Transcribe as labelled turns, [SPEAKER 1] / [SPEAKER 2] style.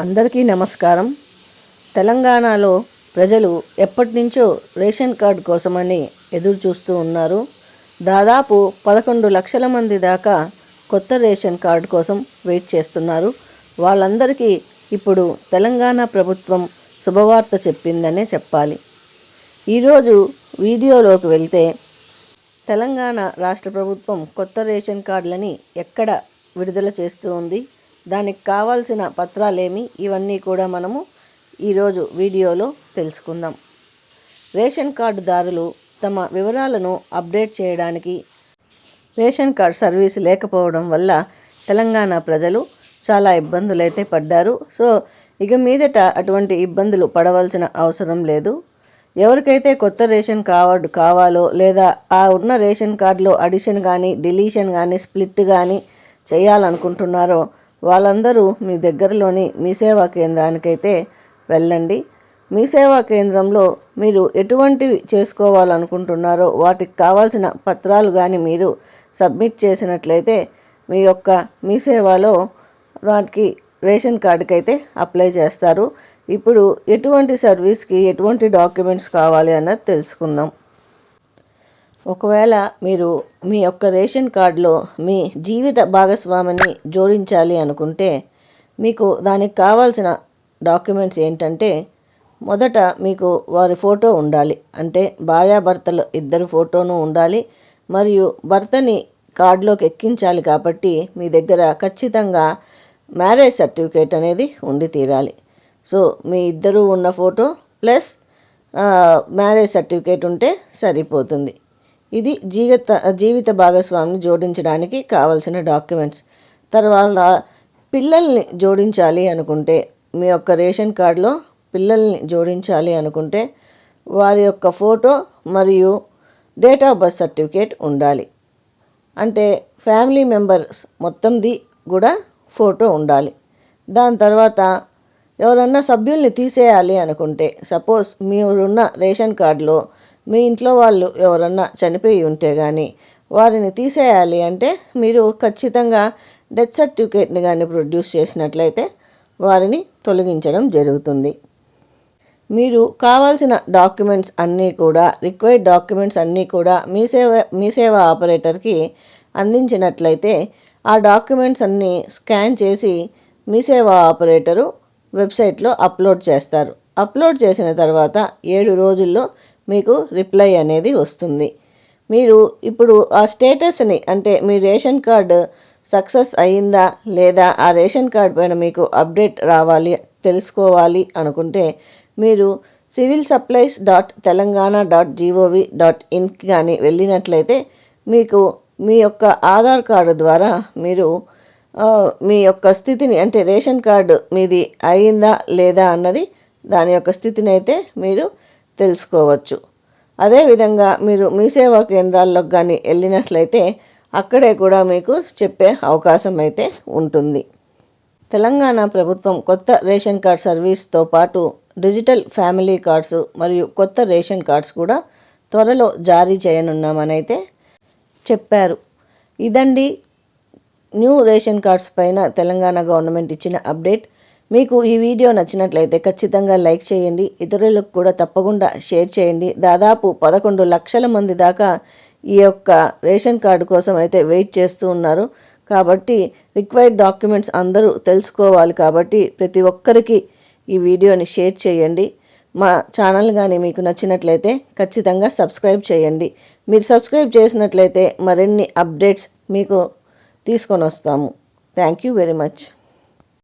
[SPEAKER 1] అందరికీ నమస్కారం. తెలంగాణలో ప్రజలు ఎప్పటి నుంచో రేషన్ కార్డు కోసమని ఎదురు చూస్తూ ఉన్నారు. దాదాపు పదకొండు లక్షల మంది దాకా కొత్త రేషన్ కార్డు కోసం వెయిట్ చేస్తున్నారు. వాళ్ళందరికీ ఇప్పుడు తెలంగాణ ప్రభుత్వం శుభవార్త చెప్పిందనే చెప్పాలి. ఈరోజు వీడియోలోకి వెళ్తే తెలంగాణ రాష్ట్ర ప్రభుత్వం కొత్త రేషన్ కార్డులని ఎక్కడ విడుదల చేస్తూ ఉంది? దానికి కావాల్సిన పత్రాలేమి ఇవన్నీ కూడా మనము ఈరోజు వీడియోలో తెలుసుకుందాం. రేషన్ కార్డుదారులు తమ వివరాలను అప్డేట్ చేయడానికి రేషన్ కార్డ్ సర్వీస్ లేకపోవడం వల్ల తెలంగాణ ప్రజలు చాలా ఇబ్బందులైతే పడ్డారు. సో ఇక మీదట అటువంటి ఇబ్బందులు పడవలసిన అవసరం లేదు. ఎవరికైతే కొత్త రేషన్ కార్డు కావాలో లేదా ఆ ఉన్న రేషన్ కార్డులో అడిషన్ కానీ డిలీషన్ కానీ స్ప్లిట్ కానీ చేయాలనుకుంటున్నారో వాళ్ళందరూ మీ దగ్గరలోని మీ సేవా కేంద్రానికైతే వెళ్ళండి. మీ సేవా కేంద్రంలో మీరు ఎటువంటివి చేసుకోవాలనుకుంటున్నారో వాటికి కావాల్సిన పత్రాలు కానీ మీరు సబ్మిట్ చేసినట్లయితే మీ యొక్క మీ సేవలో దానికి రేషన్ కార్డుకి అయితే అప్లై చేస్తారు. ఇప్పుడు ఎటువంటి సర్వీస్కి ఎటువంటి డాక్యుమెంట్స్ కావాలి అన్నది తెలుసుకుందాం. ఒకవేళ మీరు మీ యొక్క రేషన్ కార్డులో మీ జీవిత భాగస్వామిని జోడించాలి అనుకుంటే మీకు దానికి కావాల్సిన డాక్యుమెంట్స్ ఏంటంటే మొదట మీకు వారి ఫోటో ఉండాలి. అంటే భార్యాభర్తలు ఇద్దరు ఫోటోను ఉండాలి. మరియు భర్తని కార్డులోకి ఎక్కించాలి కాబట్టి మీ దగ్గర ఖచ్చితంగా మ్యారేజ్ సర్టిఫికేట్ అనేది ఉండి తీరాలి. సో మీ ఇద్దరు ఉన్న ఫోటో ప్లస్ మ్యారేజ్ సర్టిఫికేట్ ఉంటే సరిపోతుంది. ఇది జీవిత జీవిత భాగస్వామిని జోడించడానికి కావలసిన డాక్యుమెంట్స్. తర్వాత పిల్లల్ని జోడించాలి అనుకుంటే మీ యొక్క రేషన్ కార్డులో పిల్లల్ని జోడించాలి అనుకుంటే వారి యొక్క ఫోటో మరియు డేట్ ఆఫ్ బర్త్ సర్టిఫికేట్ ఉండాలి. అంటే ఫ్యామిలీ మెంబర్స్ మొత్తంది కూడా ఫోటో ఉండాలి. దాని తర్వాత ఎవరన్నా సభ్యుల్ని తీసేయాలి అనుకుంటే సపోజ్ మీరున్న రేషన్ కార్డులో మీ ఇంట్లో వాళ్ళు ఎవరన్నా చనిపోయి ఉంటే కానీ వారిని తీసేయాలి అంటే మీరు ఖచ్చితంగా డెత్ సర్టిఫికేట్ని కానీ ప్రొడ్యూస్ చేసినట్లయితే వారిని తొలగించడం జరుగుతుంది. మీరు కావాల్సిన డాక్యుమెంట్స్ అన్నీ కూడా రిక్వైర్డ్ డాక్యుమెంట్స్ అన్నీ కూడా మీ సేవ మీ సేవ ఆపరేటర్కి అందించినట్లయితే ఆ డాక్యుమెంట్స్ అన్నీ స్కాన్ చేసి మీ సేవ ఆపరేటరు వెబ్సైట్లో అప్లోడ్ చేస్తారు. అప్లోడ్ చేసిన తర్వాత ఏడు రోజుల్లో మీకు రిప్లై అనేది వస్తుంది. మీరు ఇప్పుడు ఆ స్టేటస్ని అంటే మీ రేషన్ కార్డు సక్సెస్ అయ్యిందా లేదా ఆ రేషన్ కార్డ్ పైన మీకు అప్డేట్ రావాలి తెలుసుకోవాలి అనుకుంటే మీరు civil supplies dot Telangana dot G O V dot ఇన్కి కానీ వెళ్ళినట్లయితే మీకు మీ యొక్క ఆధార్ కార్డు ద్వారా మీరు మీ యొక్క స్థితిని అంటే రేషన్ కార్డు మీది అయిందా లేదా అన్నది దాని యొక్క స్థితిని అయితే మీరు తెలుసుకోవచ్చు. అదేవిధంగా మీరు మీ సేవా కేంద్రాల్లోకి కానీ వెళ్ళినట్లయితే అక్కడే కూడా మీకు చెప్పే అవకాశం అయితే ఉంటుంది. తెలంగాణ ప్రభుత్వం కొత్త రేషన్ కార్డ్ సర్వీస్తో పాటు డిజిటల్ ఫ్యామిలీ కార్డ్స్ మరియు కొత్త రేషన్ కార్డ్స్ కూడా త్వరలో జారీ చేయనున్నామని అయితే చెప్పారు. ఇదండి న్యూ రేషన్ కార్డ్స్ పైన తెలంగాణ గవర్నమెంట్ ఇచ్చిన అప్డేట్. మీకు ఈ వీడియో నచ్చినట్లయితే ఖచ్చితంగా లైక్ చేయండి. ఇతరులకు కూడా తప్పకుండా షేర్ చేయండి. దాదాపు పదకొండు లక్షల మంది దాకా ఈ యొక్క రేషన్ కార్డు కోసం అయితే వెయిట్ చేస్తూ ఉన్నారు. కాబట్టి రిక్వైర్డ్ డాక్యుమెంట్స్ అందరూ తెలుసుకోవాలి కాబట్టి ప్రతి ఒక్కరికి ఈ వీడియోని షేర్ చేయండి. మా ఛానల్ కానీ మీకు నచ్చినట్లయితే ఖచ్చితంగా సబ్స్క్రైబ్ చేయండి. మీరు సబ్స్క్రైబ్ చేసినట్లయితే మరిన్ని అప్డేట్స్ మీకు తీసుకొని వస్తాము. Thank you very much.